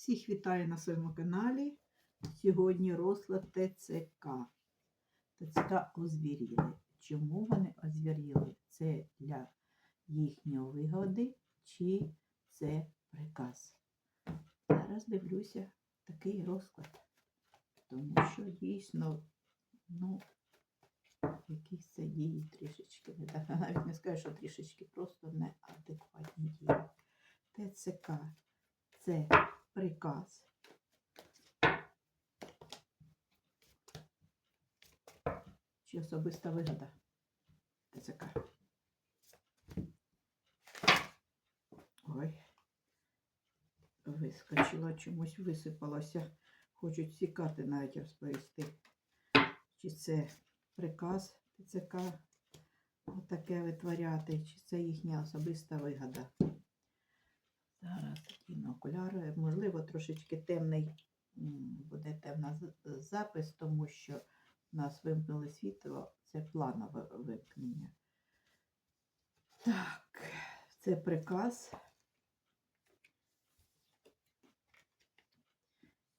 Всіх вітаю на своєму каналі. Сьогодні розклад ТЦК. ТЦК озвіріли. Чому вони озвіріли? Це для їхньої вигоди чи це приказ? Зараз дивлюся такий розклад. Тому що дійсно, ну, якісь це дії трішечки. Навіть не скажу, що трішечки, просто неадекватні дії. ТЦК це приказ. Чи особиста вигода ТЦК. Ой, вискочила, чомусь висипалося. Хочуть всі карти навіть розповісти. Чи це приказ ТЦК таке витворяти, чи це їхня особиста вигода. Окуляри. Можливо, трошечки темний буде темна запис, тому що у нас вимкнули світло. Це планове вимкнення. Так, це приказ.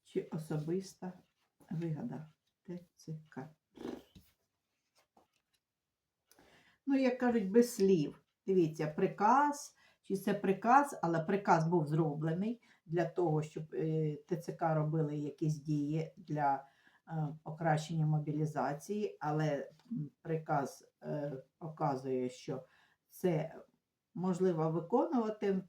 Чи особиста вигода ТЦК. Ну, як кажуть, без слів. Дивіться, приказ, чи це приказ, але приказ був зроблений для того, щоб е, ТЦК робили якісь дії для е, покращення мобілізації, але приказ е, показує, що це можливо виконувати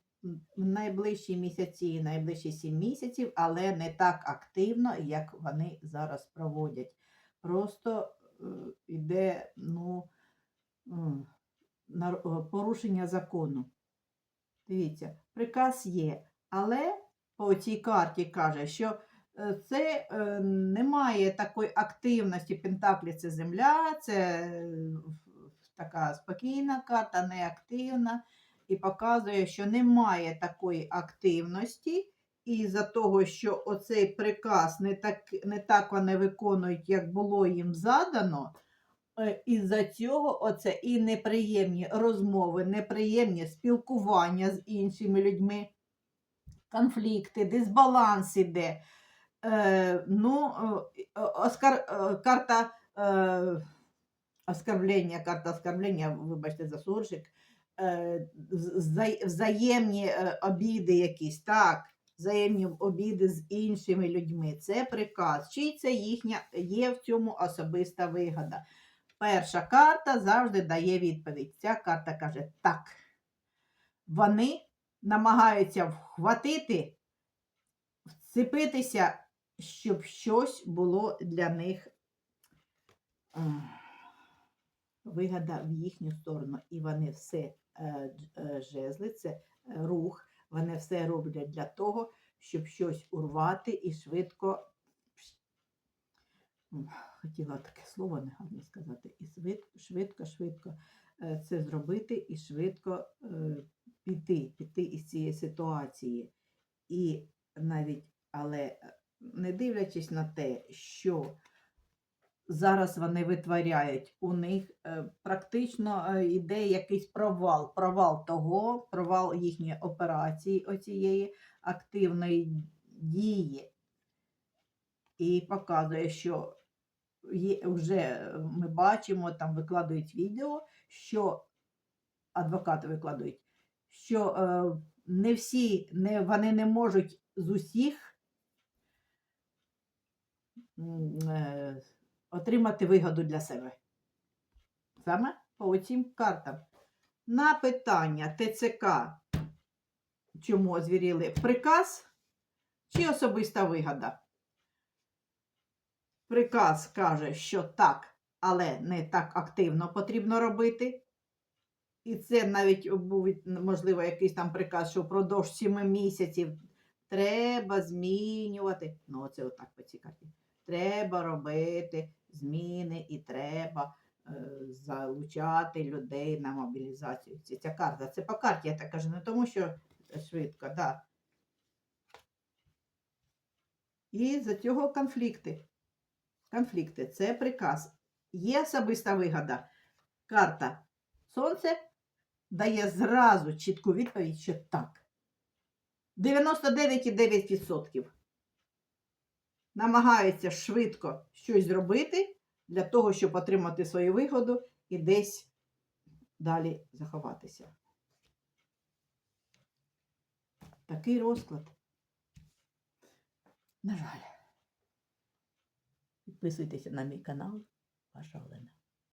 в найближчі місяці, найближчі сім місяців, але не так активно, як вони зараз проводять. Просто йде, ну, порушення закону. Дивіться, приказ є, але по цій карті каже, що е, це е, немає такої активності. Пентаклі це земля, це е, така спокійна карта, неактивна, і показує, що немає такої активності. І за того, що оцей приказ не так, не так вони виконують, як було їм задано, із-за цього оце і неприємні розмови, неприємні спілкування з іншими людьми, конфлікти, дисбаланс іде. Е, ну, е, оскар, е, карта е, оскорблення, карта оскорблення, вибачте, за суржик, е, взаємні е, обіди якісь, так, взаємні обіди з іншими людьми. Це приказ. Чи це їхня є в цьому особиста вигода? Перша карта завжди дає відповідь. Ця карта каже так. Вони намагаються вхватити, вцепитися, щоб щось було для них е, вигода в їхню сторону. І вони все е, е, жезли, це рух, вони все роблять для того, щоб щось урвати і швидко хотіла таке слово негарне сказати, і швидко, швидко, швидко е, це зробити і швидко е, піти, піти із цієї ситуації. І навіть, але е, не дивлячись на те, що зараз вони витворяють, у них практично йде якийсь провал, провал того, провал їхньої операції, оцієї активної дії. І показує, що є, вже е, ми бачимо, там викладають відео, що адвокати викладають, що е, не всі, не, вони не можуть з усіх е, отримати вигоду для себе. Саме по цим картам. На питання ТЦК, чому озвіріли приказ чи особиста вигода? Приказ каже, що так, але не так активно потрібно робити. І це навіть був, можливо, якийсь там приказ, що впродовж 7 місяців треба змінювати. Ну, оце отак по цій карті. Треба робити зміни і треба е, залучати людей на мобілізацію. Це ця карта. Це по карті, я так кажу, не тому, що швидко, да. І за цього конфлікти. Конфлікти це приказ. Є особиста вигода. Карта Сонце дає зразу чітку відповідь, що так. 99,9% намагаються швидко щось зробити для того, щоб отримати свою вигоду і десь далі заховатися. Такий розклад. На жаль. Підписуйтеся на мій канал. Ваша Олена.